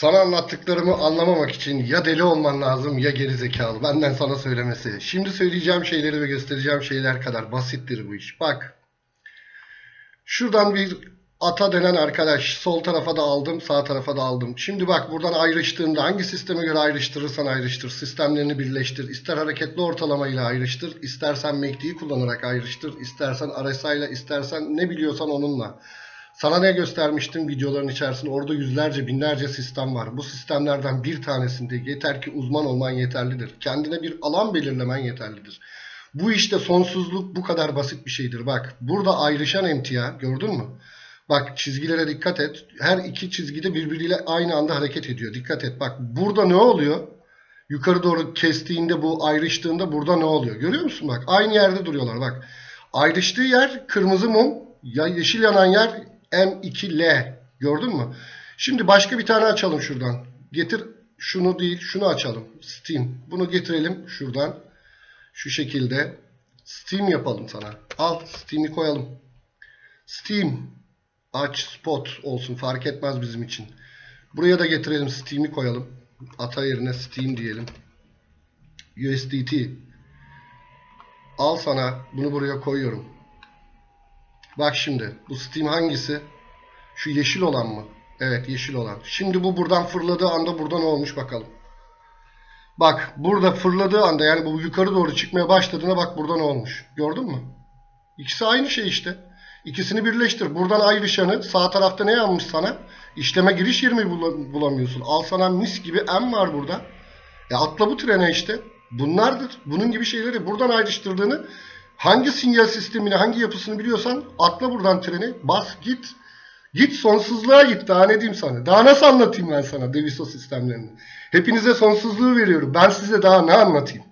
Sana anlattıklarımı anlamamak için ya deli olman lazım ya geri zekalı. Benden sana söylemesi. Şimdi söyleyeceğim şeyleri ve göstereceğim şeyler kadar basittir bu iş. Bak. Şuradan bir ata denen arkadaş sol tarafa da aldım, sağ tarafa da aldım. Şimdi bak buradan ayrıştığında hangi sisteme göre ayrıştırırsan ayrıştır. Sistemlerini birleştir. İster hareketli ortalamayla ayrıştır, istersen MACD'yi kullanarak ayrıştır, istersen RSI ile, istersen ne biliyorsan onunla. Sana ne göstermiştim videoların içerisinde? Orada yüzlerce, binlerce sistem var. Bu sistemlerden bir tanesinde yeter ki uzman olman yeterlidir. Kendine bir alan belirlemen yeterlidir. Bu işte sonsuzluk bu kadar basit bir şeydir. Bak burada ayrışan emtia gördün mü? Bak çizgilere dikkat et. Her iki çizgide birbiriyle aynı anda hareket ediyor. Dikkat et. Bak burada ne oluyor? Yukarı doğru kestiğinde bu ayrıştığında burada ne oluyor? Görüyor musun bak? Aynı yerde duruyorlar bak. Ayrıştığı yer kırmızı mum. Ya yeşil yanan yer M2L. Gördün mü? Şimdi başka bir tane açalım şuradan. Getir şunu değil şunu açalım. Steam. Bunu getirelim şuradan. Şu şekilde. Steam yapalım sana. Al Steam'i koyalım. Steam. Aç spot olsun fark etmez bizim için. Buraya da getirelim Steam'i koyalım. Ata yerine Steam diyelim. USDT. Al sana bunu buraya koyuyorum. Bak şimdi bu Steam hangisi? Şu yeşil olan mı? Evet yeşil olan. Şimdi bu buradan fırladığı anda burada ne olmuş bakalım. Bak burada fırladığı anda yani bu yukarı doğru çıkmaya başladığında bak burada ne olmuş. Gördün mü? İkisi aynı şey işte. İkisini birleştir. Buradan ayrışanı sağ tarafta ne yanmış sana? İşleme giriş yerimi bula- bulamıyorsun. Al sana mis gibi M var burada. E atla bu trene işte. Bunlardır. Bunun gibi şeyleri buradan ayrıştırdığını hangi sinyal sistemini, hangi yapısını biliyorsan atla buradan treni. Bas git. Git sonsuzluğa git. Daha ne diyeyim sana? Daha nasıl anlatayım ben sana Deviso sistemlerini? Hepinize sonsuzluğu veriyorum. Ben size daha ne anlatayım?